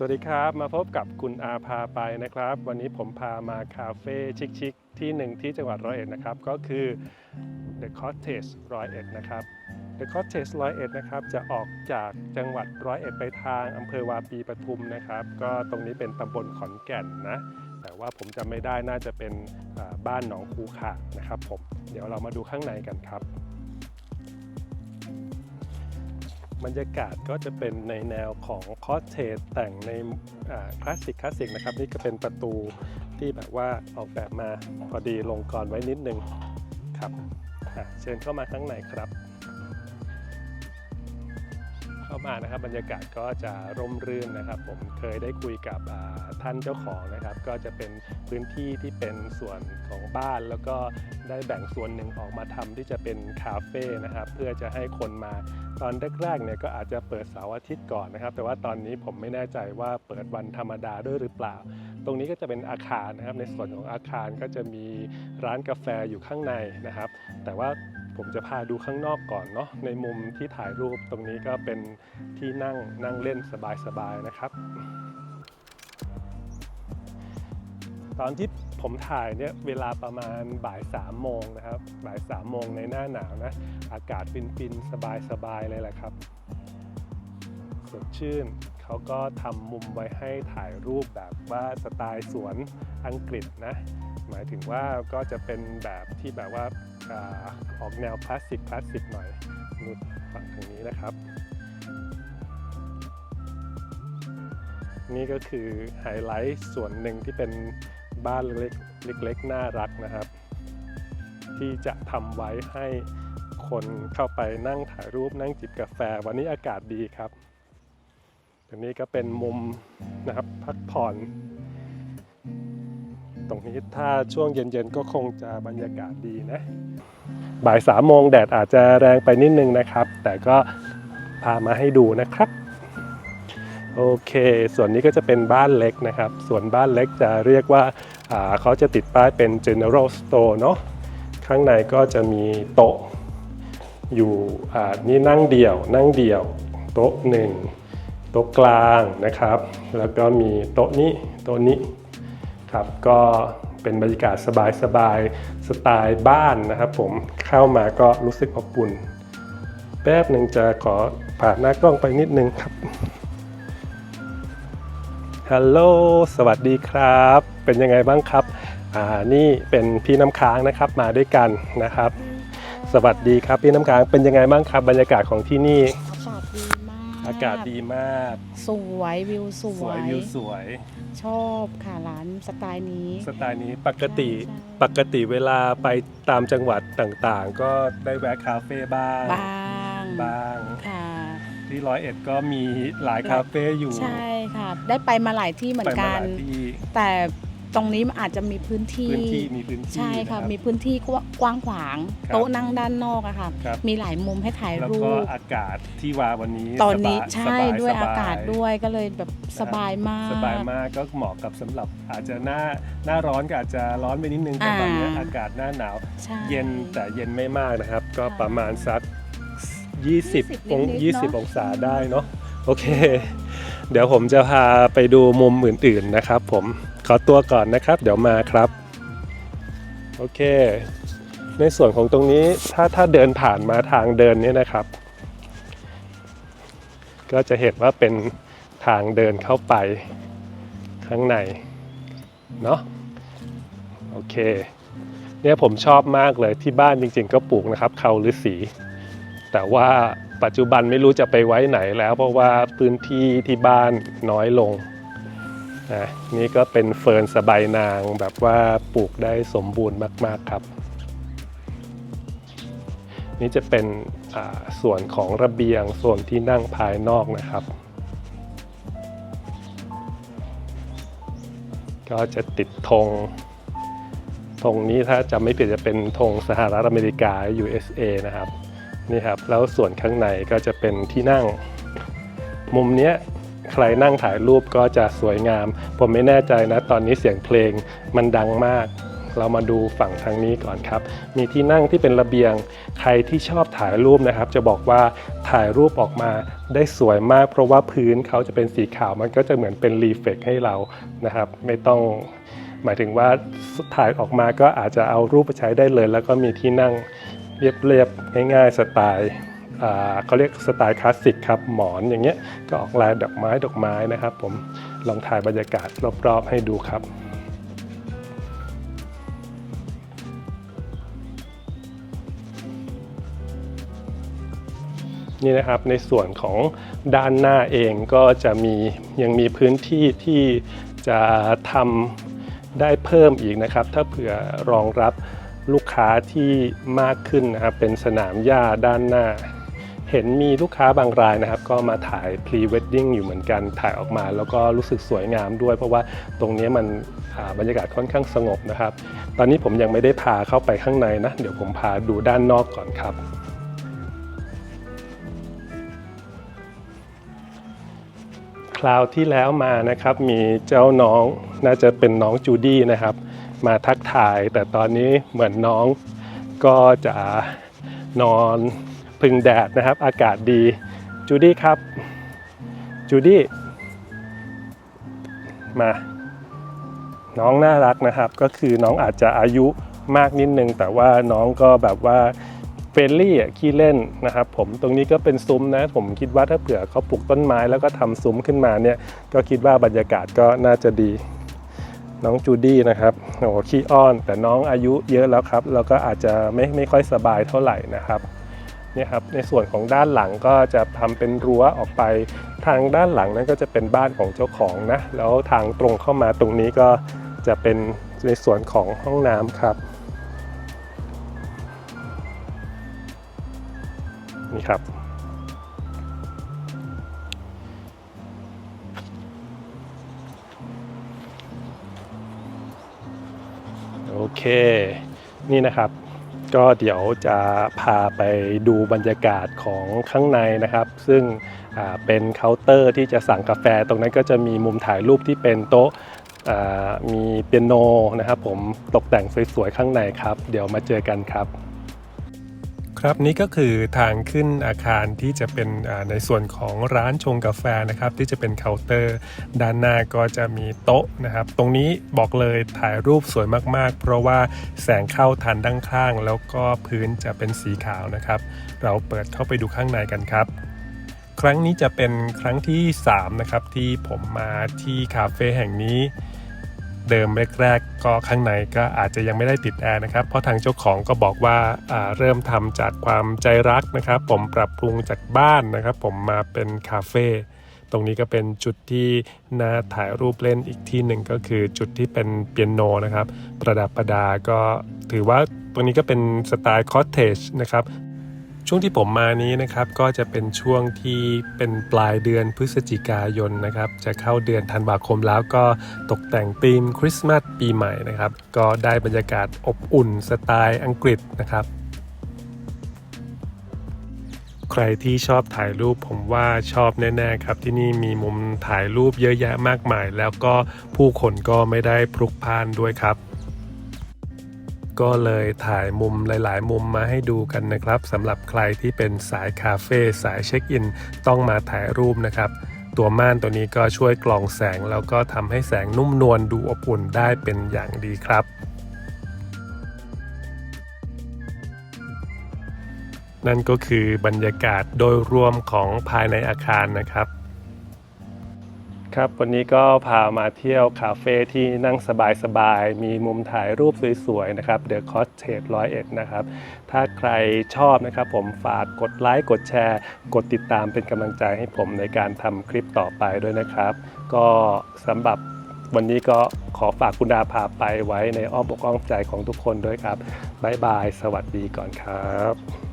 สวัสดีครับมาพบกับคุณอาพาไปนะครับ วันนี้ผมพามาคาเฟ่ชิคๆที่หนึ่งที่จังหวัดร้อยเอ็ดนะครับ ก็คือ The Cottage ร้อยเอ็ดนะครับ The Cottage ร้อยเอ็ดนะครับจะออกจากจังหวัดร้อยเอ็ดไปทางอำเภอวาปีปทุมนะครับ ก็ตรงนี้เป็นตำบลขอนแก่นนะแต่ว่าผมจำไม่ได้น่าจะเป็นบ้านหนองคูขานะครับผมเดี๋ยวเรามาดูข้างในกันครับ บรรยากาศก็จะเป็นในแนวของคอสเทสแต่งในคลาสสิกคลาสสิกนะครับ นี่ก็เป็นประตูที่แบบว่าออกแบบมาพอดีลงกรไว้นิดนึงครับเชิญเข้ามาข้างในครับ เข้ามานะครับบรรยากาศก็จะร่มรื่นนะครับ ผมเคยได้คุยกับท่านเจ้าของนะครับ ก็จะเป็นพื้นที่ที่เป็นส่วนของบ้านแล้วก็ได้แบ่งส่วนหนึ่งออกมาทำที่จะเป็นคาเฟ่นะครับ เพื่อจะให้คนมา ตอนแรกๆเนี่ยก็อาจจะเปิดเสาร์อาทิตย์ก่อนนะครับ แต่ว่าตอนนี้ผมไม่แน่ใจว่าเปิดวันธรรมดาด้วยหรือเปล่า ตรงนี้ก็จะเป็นอาคารนะครับ ในส่วนของอาคารก็จะมีร้านกาแฟอยู่ข้างในนะครับ แต่ว่าผมจะพาดูข้างนอกก่อนเนาะในมุมที่ถ่ายรูปตรงนี้ก็เป็นที่นั่งนั่งเล่นสบายๆนะครับ ตอนที่ผมถ่ายเนี่ยเวลาประมาณบ่ายสามโมงนะครับบ่ายสามโมงในหน้าหนาวนะ อากาศฟินๆ สบายๆ เลยแหละครับ สดชื่นเขาก็ทำมุมไว้ให้ถ่ายรูปแบบว่าสไตล์สวนอังกฤษนะ หมายถึงว่าก็จะเป็นแบบที่แบบว่าอาออกแนวคลาสสิกคลาสสิกหน่อยนู่ฝั่งทางนี้นะครับ นี่ก็คือไฮไลท์ส่วนหนึ่งที่เป็น บ้านเล็กๆเล็กๆน่ารักนะครับ ที่จะทำไว้ให้คนเข้าไปนั่งถ่ายรูปนั่งจิบกาแฟ วันนี้อากาศดีครับตรงนี้ก็เป็นมุมนะครับพักผ่อน ตรงนี้ถ้าช่วงเย็นๆก็คงจะบรรยากาศดีนะ บ่ายสามโมงแดดอาจจะแรงไปนิดนึงนะครับ แต่ก็พามาให้ดูนะครับโอเค ส่วนนี้ก็จะเป็นบ้านเล็กนะครับ ส่วนบ้านเล็กจะเรียกว่า เขาจะติดป้ายเป็น general store เนาะข้างในก็จะมีโต๊ะ อยู่นี่นั่งเดี่ยว นั่งเดี่ยว โต๊ะหนึ่งโต๊ะกลางนะครับ แล้วก็มีโต๊ะนี้โต๊ะนี้ครับก็เป็นบรรยากาศสบายๆสไตล์บ้านนะครับ ผมเข้ามาก็รู้สึกอบอุ่น แป๊บหนึ่งจะขอผ่านหน้ากล้องไปนิดนึงครับ ฮัลโหลสวัสดีครับ เป็นยังไงบ้างครับอ่านี่เป็นพี่น้ำค้างนะครับมาด้วยกันนะครับ สวัสดีครับพี่น้ำค้างเป็นยังไงบ้างครับ บรรยากาศของที่นี่ อากาศดีมากอากาศดีมาก สวยวิวสสววยยวิวสวย ชอบค่ะร้านสไตล์นี้ สไตล์นี้ปกติใช่ใช่ปกติเวลาไปตามจังหวัดต่างๆ ก็ได้แวะคาเฟ่บ้างบ้างบ้าง ค่ะ ที่ร้อยเอ็ดก็มีหลายคาเฟ่อยู่ใช่ค่ะได้ไปมาหลายที่เหมือไปนมากัหนลายที่แต่ตรงนี้มันอาจจะมีพื้นที่พื้นที่มีพื้นที่ใช่ค่ะนรับมีพื้นที่กว้างขวางครับโต๊ะนั่งด้านนอกอะค่ะครับมีหลายมุมให้ถ่ายแล้วรูก็ปอากาศที่ว่าวันนี้ ตอนนี้สบายใช่สบด้วยสบอากาศด้วยก็เลยแบบสบายมาก สบายมากก็เหมาะกับสำหรับอาจจะหน้าหน้าร้อนก็อาจจะร้อนไปนิดนึงแต่อ่าตอนนี้อากาศหน้าหนาวใช่เย็นแต่เย็นไม่มากนะครับ ก็ค่ะประมาณสัก 20 20องนิดๆเนอะ 20 องศาได้เนาะโอเค เดี๋ยวผมจะพาไปดูมุมอื่นๆนะครับ ผมขอตัวก่อนนะครับ เดี๋ยวมาครับ โอเค ในส่วนของตรงนี้ถ้าถ้าเดินผ่านมาทางเดินเนี่ยนะครับ ก็จะเห็นว่าเป็นทางเดินเข้าไปข้างในเนาะโอเค เนี่ยผมชอบมากเลยที่บ้านจริงๆก็ปลูกนะครับเขาฤาษี แต่ว่าปัจจุบันไม่รู้จะไปไว้ไหนแล้ว เพราะว่าพื้นที่ที่บ้านน้อยลงอะนี่ก็เป็นเฟิร์นสบายนางแบบว่าปลูกได้สมบูรณ์มาก ๆครับ นี่จะเป็นส่วนของระเบียงส่วนที่นั่งภายนอกนะครับ ก็จะติดธงธงนี้ถ้าจำไม่ผิดจะเป็นธงสหรัฐอเมริกา USA นะครับ นี่ครับแล้วส่วนข้างในก็จะเป็นที่นั่ง มุมเนี้ยใครนั่งถ่ายรูปก็จะสวยงาม ผมไม่แน่ใจนะ ตอนนี้เสียงเพลงมันดังมาก เรามาดูฝั่งทางนี้ก่อนครับ มีที่นั่งที่เป็นระเบียง ใครที่ชอบถ่ายรูปนะครับ จะบอกว่าถ่ายรูปออกมาได้สวยมาก เพราะว่าพื้นเขาจะเป็นสีขาวมันก็จะเหมือนเป็นรีเฟกให้เรานะครับ ไม่ต้องหมายถึงว่าถ่ายออกมาก็อาจจะเอารูปไปใช้ได้เลย แล้วก็มีที่นั่ง เรียบๆง่ายๆสไตล์เขาเรียกสไตล์คลาสสิกครับหมอนอย่างเงี้ยก็ออกลายดอกไม้ดอกไม้นะครับ ผมลองถ่ายบรรยากาศรอบๆ ให้ดูครับนี่นะครับในส่วนของด้านหน้าเองก็จะมียังมีพื้นที่ที่จะทำได้เพิ่มอีกนะครับ ถ้าเผื่อรองรับ ลูกค้าที่มากขึ้นนะครับเป็นสนามหญ้าด้านหน้า เห็นมีลูกค้าบางรายนะครับ ก็มาถ่ายพรีเวดดิ้งอยู่เหมือนกันถ่ายออกมา แล้วก็รู้สึกสวยงามด้วย เพราะว่าตรงนี้มันบรรยากาศค่อนข้างสงบนะครับ ตอนนี้ผมยังไม่ได้พาเข้าไปข้างในนะ เดี๋ยวผมพาดูด้านนอกก่อนครับคราวที่แล้วมานะครับมีเจ้าน้องน่าจะเป็นน้องจูดี้นะครับ มาทักทาย แต่ตอนนี้เหมือนน้องก็จะนอนพึ่งแดดนะครับ อากาศดีจูดี้ครับจูดี้มาน้องน่ารักนะครับก็คือน้องอาจจะอายุมากนิดนึง แต่ว่าน้องก็แบบว่าเฟรนลี่อะขี้เล่นนะครับ ผมตรงนี้ก็เป็นซุ้มนะ ผมคิดว่าถ้าเผื่อเขาปลูกต้นไม้แล้วก็ทำซุ้มขึ้นมาเนี่ย ก็คิดว่าบรรยากาศก็น่าจะดี น้องจูดี้นะครับโอ้ขี้อ้อน แต่น้องอายุเยอะแล้วครับ แล้วก็อาจจะไม่ไม่ค่อยสบายเท่าไหร่นะครับเนี่ยครับในส่วนของด้านหลังก็จะทำเป็นรั้วออกไปทางด้านหลังนั้นก็จะเป็นบ้านของเจ้าของนะแล้วทางตรงเข้ามาตรงนี้ก็จะเป็นในส่วนของห้องน้ำครับนี่ครับ เค นี่นะครับ ก็เดี๋ยวจะพาไปดูบรรยากาศของข้างในนะครับ ซึ่งเป็นเคาน์เตอร์ที่จะสั่งกาแฟ ตรงนั้นก็จะมีมุมถ่ายรูปที่เป็นโต๊ะมีเปียโนนะครับผมตกแต่งสวยๆข้างในครับ เดี๋ยวมาเจอกันครับ ครับนี่ก็คือทางขึ้นอาคารที่จะเป็นในส่วนของร้านชงกาแฟนะครับ ที่จะเป็นเคาน์เตอร์ ด้านหน้าก็จะมีโต๊ะนะครับ ตรงนี้บอกเลยถ่ายรูปสวยมากๆ เพราะว่าแสงเข้าทันด้านข้าง แล้วก็พื้นจะเป็นสีขาวนะครับ เราเปิดเข้าไปดูข้างในกันครับครั้งนี้จะเป็นครั้งที่ 3 นะครับ ที่ผมมาที่คาเฟ่แห่งนี้ เดิมแรกๆก็ข้างในก็อาจจะยังไม่ได้ติดแอร์นะครับ เพราะทางเจ้าของก็บอกว่าาเริ่มทำจากความใจรักนะครับ ผมปรับปรุงจากบ้านนะครับ ผมมาเป็นคาเฟ่ตรงนี้ก็เป็นจุดที่น่าถ่ายรูปเล่นอีกที่หนึ่งก็คือจุดที่เป็นเปียโนนะครับ ประดับประดาก็ถือว่าตรงนี้ก็เป็นสไตล์คอ t เทจนะครับ ช่วงที่ผมมานี้นะครับก็จะเป็นช่วงที่เป็นปลายเดือนพฤศจิกายนนะครับ จะเข้าเดือนธันวาคมแล้วก็ตกแต่งธีมคริสต์มาสปีใหม่นะครับ ก็ได้บรรยากาศอบอุ่นสไตล์อังกฤษนะครับ ใครที่ชอบถ่ายรูปผมว่าชอบแน่ๆครับ ที่นี่มีมุมถ่ายรูปเยอะแยะมากมาย แล้วก็ผู้คนก็ไม่ได้พลุกพล่านด้วยครับ ก็เลยถ่ายมุมหลาย ๆ มุมมาให้ดูกันนะครับสำหรับใครที่เป็นสายคาเฟ่สายเช็คอิน ต้องมาถ่ายรูปนะครับ ตัวม่านตัวนี้ก็ช่วยกรองแสง แล้วก็ทำให้แสงนุ่มนวลดูอบอุ่นได้เป็นอย่างดีครับนั่นก็คือบรรยากาศโดยรวมของภายในอาคารนะครับ ครับ วันนี้ก็พามาเที่ยวคาเฟ่ที่นั่งสบายๆ มีมุมถ่ายรูปสวยๆ นะครับ The Cottage ร้อยเอ็ดนะครับ ถ้าใครชอบนะครับผมฝากกดไลค์ กดแชร์ กดติดตามเป็นกำลังใจให้ผมในการทำคลิปต่อไปด้วยนะครับ ก็สำหรับวันนี้ก็ขอฝากคุณดาพาไปไว้ในอ้อมอกอ้อมใจของทุกคนด้วยครับบ๊ายบาย สวัสดีก่อนครับ